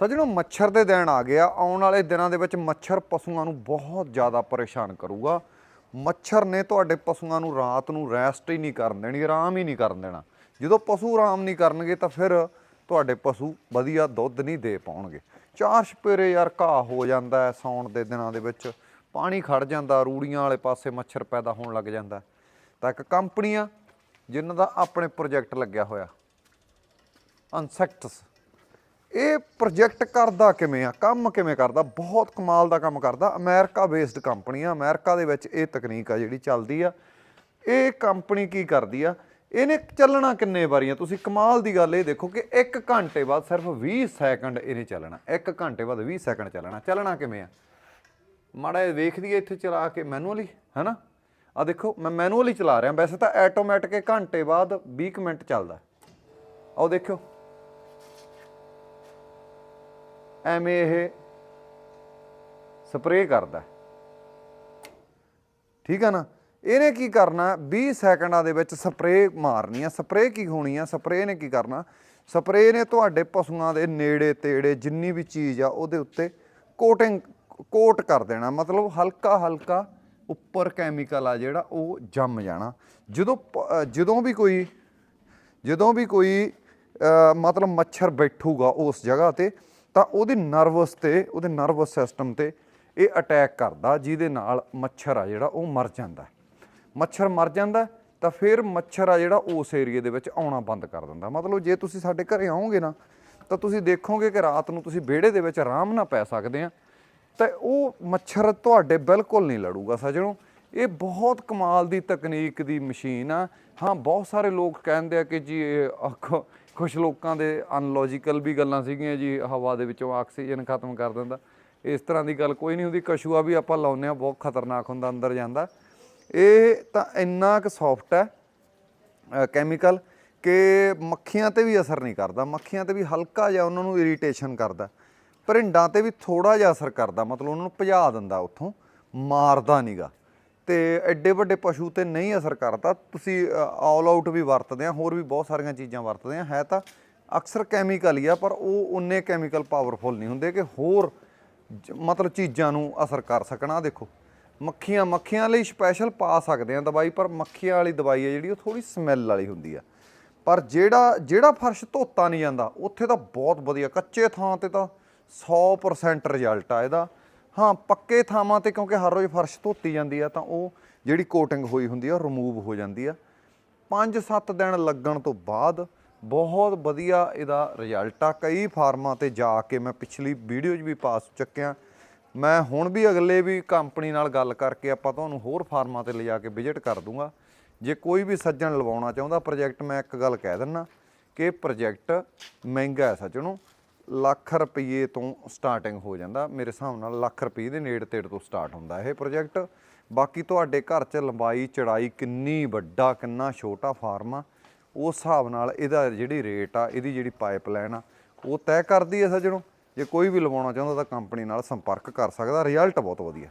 ਸੱਜਣੋ ਮੱਛਰ ਦੇ ਦਿਨ ਆ ਗਿਆ ਆਉਣ ਵਾਲੇ ਦਿਨਾਂ ਦੇ ਵਿੱਚ ਮੱਛਰ ਪਸ਼ੂਆਂ ਨੂੰ ਬਹੁਤ ਜ਼ਿਆਦਾ ਪਰੇਸ਼ਾਨ ਕਰੂਗਾ। ਮੱਛਰ ਨੇ ਤੁਹਾਡੇ ਪਸ਼ੂਆਂ ਨੂੰ ਰਾਤ ਨੂੰ ਰੈਸਟ ਹੀ ਨਹੀਂ ਕਰਨ ਦੇਣੀ, ਆਰਾਮ ਹੀ ਨਹੀਂ ਕਰਨ ਦੇਣਾ। ਜਦੋਂ ਪਸ਼ੂ ਆਰਾਮ ਨਹੀਂ ਕਰਨਗੇ ਤਾਂ ਫਿਰ ਤੁਹਾਡੇ ਪਸ਼ੂ ਵਧੀਆ ਦੁੱਧ ਨਹੀਂ ਦੇ ਪਾਉਣਗੇ। ਚਾਰ ਛਪੇਰੇ ਯਾਰ ਘਾਹ ਹੋ ਜਾਂਦਾ ਹੈ, ਸੌਣ ਦੇ ਦਿਨਾਂ ਦੇ ਵਿੱਚ। ਪਾਣੀ ਖੜ ਜਾਂਦਾ, ਰੂੜੀਆਂ ਵਾਲੇ ਪਾਸੇ ਮੱਛਰ ਪੈਦਾ ਹੋਣ ਲੱਗ ਜਾਂਦਾ। ਤਾਂ ਇੱਕ ਕੰਪਨੀਆਂ ਜਿਨ੍ਹਾਂ ਦਾ ਆਪਣੇ ਪ੍ਰੋਜੈਕਟ ਲੱਗਿਆ ਹੋਇਆ ਇਨਸੈਕਟਸ ਇਹ ਪ੍ਰੋਜੈਕਟ ਕਰਦਾ ਕਿਵੇਂ ਆ? ਕੰਮ ਕਿਵੇਂ ਕਰਦਾ? ਬਹੁਤ ਕਮਾਲ ਦਾ ਕੰਮ ਕਰਦਾ। ਅਮਰੀਕਾ ਬੇਸਡ ਕੰਪਨੀ ਆ। ਅਮਰੀਕਾ ਦੇ ਵਿੱਚ ਇਹ ਤਕਨੀਕ ਆ ਜਿਹੜੀ ਚੱਲਦੀ ਆ। ਇਹ ਕੰਪਨੀ ਕੀ ਕਰਦੀ ਆ? ਇਹਨੇ ਚੱਲਣਾ ਕਿੰਨੇ ਵਾਰੀਆਂ? ਤੁਸੀਂ ਕਮਾਲ ਦੀ ਗੱਲ ਇਹ ਦੇਖੋ ਕਿ 1 ਘੰਟੇ ਬਾਅਦ ਸਿਰਫ 20 ਸੈਕਿੰਡ ਇਹਨੇ ਚੱਲਣਾ। 1 ਘੰਟੇ ਬਾਅਦ 20 ਸੈਕਿੰਡ ਚੱਲਣਾ। ਚੱਲਣਾ ਕਿਵੇਂ ਆ? ਮਾੜਾ ਇਹ ਵੇਖ ਲਈਏ ਇੱਥੇ ਚਲਾ ਕੇ ਮੈਨੂਅਲੀ ਹੈਨਾ? ਆ ਦੇਖੋ, ਮੈਂ ਮੈਨੂਅਲੀ ਚਲਾ ਰਿਹਾ। ਵੈਸੇ ਤਾਂ ਆਟੋਮੈਟਿਕ ਘੰਟੇ ਬਾਅਦ 20 ਕੁ ਮਿੰਟ ਚੱਲਦਾ। ਆਓ ਦੇਖਿਓ। ਐਵੇਂ ਇਹ ਸਪਰੇਅ ਕਰਦਾ ਠੀਕ ਆ ਨਾ? ਇਹਨੇ ਕੀ ਕਰਨਾ? 20 ਸੈਕਿੰਡਾਂ ਦੇ ਵਿੱਚ ਸਪਰੇਅ ਮਾਰਨੀ ਆ। ਸਪਰੇਅ ਕੀ ਹੋਣੀ ਆ? ਸਪਰੇਅ ਨੇ ਕੀ ਕਰਨਾ? ਸਪਰੇਅ ਨੇ ਤੁਹਾਡੇ ਪਸ਼ੂਆਂ ਦੇ ਨੇੜੇ ਤੇੜੇ ਜਿੰਨੀ ਵੀ ਚੀਜ਼ ਆ, ਉਹਦੇ ਉੱਤੇ ਕੋਟਿੰਗ, ਕੋਟ ਕਰ ਦੇਣਾ। ਮਤਲਬ ਹਲਕਾ ਹਲਕਾ ਉੱਪਰ ਕੈਮੀਕਲ ਆ ਜਿਹੜਾ, ਉਹ ਜੰਮ ਜਾਣਾ। ਜਦੋਂ ਪ- ਜਦੋਂ ਵੀ ਕੋਈ, ਜਦੋਂ ਵੀ ਕੋਈ ਮਤਲਬ ਮੱਛਰ ਬੈਠੂਗਾ ਉਸ ਜਗ੍ਹਾ ਤੇ ਤਾਂ ਉਹਦੀ ਨਰਵਸ ਤੇ, ਉਹਦੇ ਨਰਵਸ ਸਿਸਟਮ ਤੇ ਇਹ ਅਟੈਕ ਕਰਦਾ, ਜਿਹਦੇ ਨਾਲ ਮੱਛਰ ਆ ਜਿਹੜਾ, ਉਹ ਮਰ ਜਾਂਦਾ ਮੱਛਰ ਮਰ ਜਾਂਦਾ ਤਾਂ ਫਿਰ ਮੱਛਰ ਆ ਜਿਹੜਾ, ਉਸ ਏਰੀਏ ਦੇ ਵਿੱਚ ਆਉਣਾ ਬੰਦ ਕਰ ਦਿੰਦਾ। ਮਤਲਬ ਜੇ ਤੁਸੀਂ ਸਾਡੇ ਘਰੇ ਆਓਗੇ ਨਾ, ਤਾਂ ਤੁਸੀਂ ਦੇਖੋਗੇ ਕਿ ਰਾਤ ਨੂੰ ਤੁਸੀਂ ਵਿਹੜੇ ਦੇ ਵਿੱਚ ਆਰਾਮ ਨਾਲ ਪੈ ਸਕਦੇ ਆ, ਤਾਂ ਉਹ ਮੱਛਰ ਤੁਹਾਡੇ ਬਿਲਕੁਲ ਨਹੀਂ ਲੜੂਗਾ, ਸਜਣੋ। ਇਹ ਬਹੁਤ ਕਮਾਲ ਦੀ ਤਕਨੀਕ ਦੀ ਮਸ਼ੀਨ ਆ। ਹਾਂ, ਬਹੁਤ ਸਾਰੇ ਲੋਕ ਕਹਿੰਦੇ ਆ ਕਿ ਜੀ ਇਹ ਕੁਝ ਲੋਕਾਂ ਦੇ ਅਨਲੋਜੀਕਲ ਵੀ ਗੱਲਾਂ ਸੀਗੀਆਂ ਜੀ, ਹਵਾ ਦੇ ਵਿੱਚੋਂ ਆਕਸੀਜਨ ਖਤਮ ਕਰ ਦਿੰਦਾ। ਇਸ ਤਰ੍ਹਾਂ ਦੀ ਗੱਲ ਕੋਈ ਨਹੀਂ ਹੁੰਦੀ ਕਸ਼ੂਆ ਵੀ ਆਪਾਂ ਲਾਉਂਦੇ ਆ, ਬਹੁਤ ਖਤਰਨਾਕ ਹੁੰਦਾ, ਅੰਦਰ ਜਾਂਦਾ। ਇਹ ਤਾਂ ਇੰਨਾ ਕੁ ਸੌਫਟ ਹੈ ਕੈਮੀਕਲ ਕਿ ਮੱਖੀਆਂ ਤੇ ਵੀ ਅਸਰ ਨਹੀਂ ਕਰਦਾ। ਮੱਖੀਆਂ ਤੇ ਵੀ ਹਲਕਾ ਜਿਹਾ ਉਹਨਾਂ ਨੂੰ ਇਰੀਟੇਸ਼ਨ ਕਰਦਾ। ਪਰਿੰਡਾਂ ਤੇ ਵੀ ਥੋੜਾ ਜਿਹਾ ਅਸਰ ਕਰਦਾ, ਮਤਲਬ ਉਹਨਾਂ ਨੂੰ ਭਜਾ ਦਿੰਦਾ ਉੱਥੋਂ, ਮਾਰਦਾ ਨਹੀਂਗਾ ਤੇ ਐਡੇ ਵੱਡੇ ਪਸ਼ੂ ਤੇ ਨਹੀਂ ਅਸਰ ਕਰਦਾ। ਤੁਸੀਂ ਆਲ ਆਊਟ ਵੀ ਵਰਤਦੇ ਆ, ਹੋਰ ਵੀ ਬਹੁਤ ਸਾਰੀਆਂ ਚੀਜ਼ਾਂ ਵਰਤਦੇ ਆ। ਹੈ ਤਾਂ ਅਕਸਰ ਕੈਮੀਕਲ ਹੀ ਆ, ਪਰ ਉਹ ਉਨੇ ਕੈਮੀਕਲ ਪਾਵਰਫੁਲ ਨਹੀਂ ਹੁੰਦੇ ਕਿ ਹੋਰ ਜ- ਮਤਲਬ ਚੀਜ਼ਾਂ ਨੂੰ ਅਸਰ ਕਰ ਸਕਣਾ। ਦੇਖੋ, ਮੱਖੀਆਂ ਮੱਖੀਆਂ ਲਈ ਸਪੈਸ਼ਲ ਪਾ ਸਕਦੇ ਆ ਦਵਾਈ, ਪਰ ਮੱਖੀਆਂ ਵਾਲੀ ਦਵਾਈ ਹੈ ਜਿਹੜੀ ਉਹ ਥੋੜੀ ਸਮੈਲ ਵਾਲੀ ਹੁੰਦੀ ਆ। ਪਰ ਜਿਹੜਾ ਜਿਹੜਾ ਫਰਸ਼ ਧੋਤਾ ਨਹੀਂ ਜਾਂਦਾ, ਉੱਥੇ ਤਾਂ ਬਹੁਤ ਵਧੀਆ, ਕੱਚੇ ਥਾਂ ਤੇ ਤਾਂ 100% ਰਿਜ਼ਲਟ ਆ ਇਹਦਾ। ਹਾਂ, ਪੱਕੇ ਥਾਵਾਂ ਤੇ ਕਿਉਂਕਿ ਹਰ ਰੋਜ਼ ਫਰਸ਼ ਧੋਤੀ ਜਾਂਦੀ ਆ ਤਾਂ ਉਹ ਜਿਹੜੀ ਕੋਟਿੰਗ ਹੋਈ ਹੁੰਦੀ ਆ ਰਿਮੂਵ ਹੋ ਜਾਂਦੀ ਆ। 5-7 ਦਿਨ ਲੱਗਣ ਤੋਂ ਬਾਅਦ ਬਹੁਤ ਵਧੀਆ ਇਹਦਾ ਰਿਜ਼ਲਟ ਆ। ਕਈ ਫਾਰਮਾਂ ਤੇ ਜਾ ਕੇ ਮੈਂ ਪਿਛਲੀ ਵੀਡੀਓ 'ਚ ਵੀ ਪਾਸ ਚੁੱਕਿਆ। ਮੈਂ ਹੁਣ ਵੀ ਅਗਲੇ ਵੀ ਕੰਪਨੀ ਨਾਲ ਗੱਲ ਕਰਕੇ ਆਪਾਂ ਤੁਹਾਨੂੰ ਹੋਰ ਫਾਰਮਾਂ ਤੇ ਲਿਜਾ ਕੇ ਵਿਜ਼ਿਟ ਕਰ ਦੂੰਗਾ। ਜੇ ਕੋਈ ਵੀ ਸੱਜਣ ਲਵਾਉਣਾ ਚਾਹੁੰਦਾ ਪ੍ਰੋਜੈਕਟ ਮੈਂ ਇੱਕ ਗੱਲ ਕਹਿ ਦਿੰਨਾ ਕਿ ਪ੍ਰੋਜੈਕਟ ਮਹਿੰਗਾ ਹੈ ਸੱਜਣੋ। ਲੱਖ ਰੁਪਏ ਤੋਂ ਸਟਾਰਟਿੰਗ ਹੋ ਜਾਂਦਾ। ਮੇਰੇ ਹਿਸਾਬ ਨਾਲ ਲੱਖ ਰੁਪਏ ਦੇ ਨੇੜੇ ਤੇੜ ਤੋਂ ਸਟਾਰਟ ਹੁੰਦਾ ਇਹ ਪ੍ਰੋਜੈਕਟ ਬਾਕੀ ਤੁਹਾਡੇ ਘਰ 'ਚ ਲੰਬਾਈ, ਚੜਾਈ ਕਿੰਨੀ ਵੱਡਾ, ਕਿੰਨਾ ਛੋਟਾ ਫਾਰਮ ਆ, ਉਸ ਹਿਸਾਬ ਨਾਲ ਇਹਦਾ ਜਿਹੜੀ ਰੇਟ ਆ, ਇਹਦੀ ਜਿਹੜੀ ਪਾਈਪਲਾਈਨ ਆ, ਉਹ ਤੈਅ ਕਰਦੀ ਹੈ ਸੱਜਣੋ। ਜੇ ਕੋਈ ਵੀ ਲਵਾਉਣਾ ਚਾਹੁੰਦਾ ਤਾਂ ਕੰਪਨੀ ਨਾਲ ਸੰਪਰਕ ਕਰ ਸਕਦਾ। ਰਿਜ਼ਲਟ ਬਹੁਤ ਵਧੀਆ।